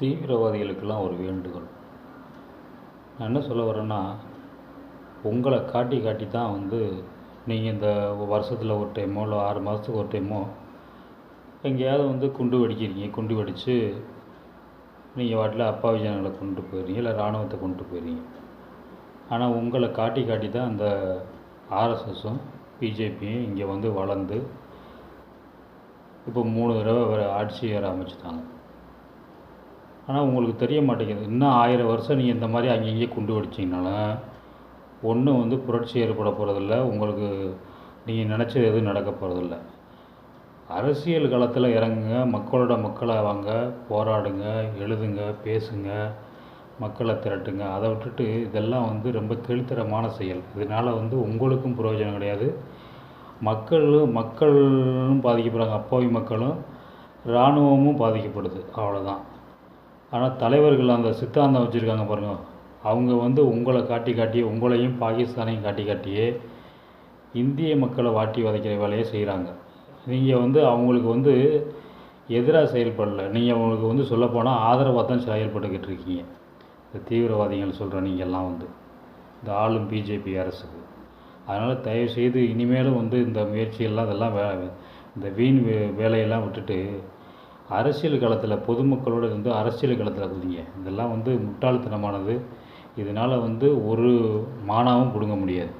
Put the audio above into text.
தீவிரவாதிகளுக்கெல்லாம் ஒரு வேண்டுகோள். நான் என்ன சொல்ல வரேன்னா உங்களை காட்டி காட்டி தான் வந்து நீங்கள் இந்த வருஷத்தில் ஒரு டைமோ இல்லை ஆறு மாதத்துக்கு ஒரு டைமோ எங்கேயாவது வந்து குண்டு வெடிக்கிறீங்க. குண்டு வெடித்து நீங்கள் வாட்டில் அப்பாவி ஜனங்களை கொண்டு போயிடுறீங்க இல்லை இராணுவத்தை கொண்டு போயிடுறீங்க. ஆனால் உங்களை காட்டி காட்டி தான் அந்த ஆர்எஸ்எஸும் பிஜேபியும் இங்கே வந்து வளர்ந்து இப்போ மூணு தடவை வேறு ஆட்சியர் அமைச்சிட்டாங்க ஆனால் உங்களுக்கு தெரிய மாட்டேங்குது. இன்னும் ஆயிரம் வருஷம் நீங்கள் இந்த மாதிரி அங்கங்கே குண்டு வெடிச்சிங்கனாலும் ஒன்றும் வந்து புரட்சி ஏற்பட போகிறதில்ல உங்களுக்கு நீங்கள் நினச்சது எதுவும் நடக்க போகிறதில்ல அரசியல் களத்தில் இறங்குங்க மக்களோட மக்களாக வாங்க போராடுங்க எழுதுங்க பேசுங்க மக்களை திரட்டுங்க. அதை விட்டுட்டு இதெல்லாம் வந்து ரொம்ப கீழ்த்தரமான செயல். இதனால் வந்து உங்களுக்கும் பிரயோஜனம் கிடையாது. மக்களும் மக்களும் பாதிக்கப்படுறாங்க. அப்பாவி மக்களும் இராணுவமும் பாதிக்கப்படுது. அவ்வளோதான் ஆனால் தலைவர்கள் அந்த சித்தாந்தம் வச்சுருக்காங்க பாருங்கள் அவங்க வந்து உங்களை காட்டி காட்டி உங்களையும் பாகிஸ்தானையும் காட்டி காட்டியே இந்திய மக்களை வாட்டி வதைக்கிற வேலையை செய்கிறாங்க நீங்கள் வந்து அவங்களுக்கு வந்து எதிராக செயல்படல. நீங்கள் அவங்களுக்கு வந்து சொல்லப்போனால் ஆதரவாக தான் செயல்பட்டுக்கிட்டு இருக்கீங்க. இந்த தீவிரவாதிகள் சொல்கிற நீங்கள்லாம் வந்து இந்த ஆளும் பிஜேபி அரசுக்கு. அதனால் தயவுசெய்து இனிமேலும் வந்து இந்த முயற்சியெல்லாம் இதெல்லாம் வே இந்த வீண் வே வேலையெல்லாம் விட்டுட்டு அரசியல் காலத்தில் பொதுமக்களோடு வந்து அரசியல் காலத்தில் குதிங்க இதெல்லாம் வந்து முட்டாள்தனமானது. இதனால் வந்து ஒரு மானாவும் பிடுங்க முடியாது.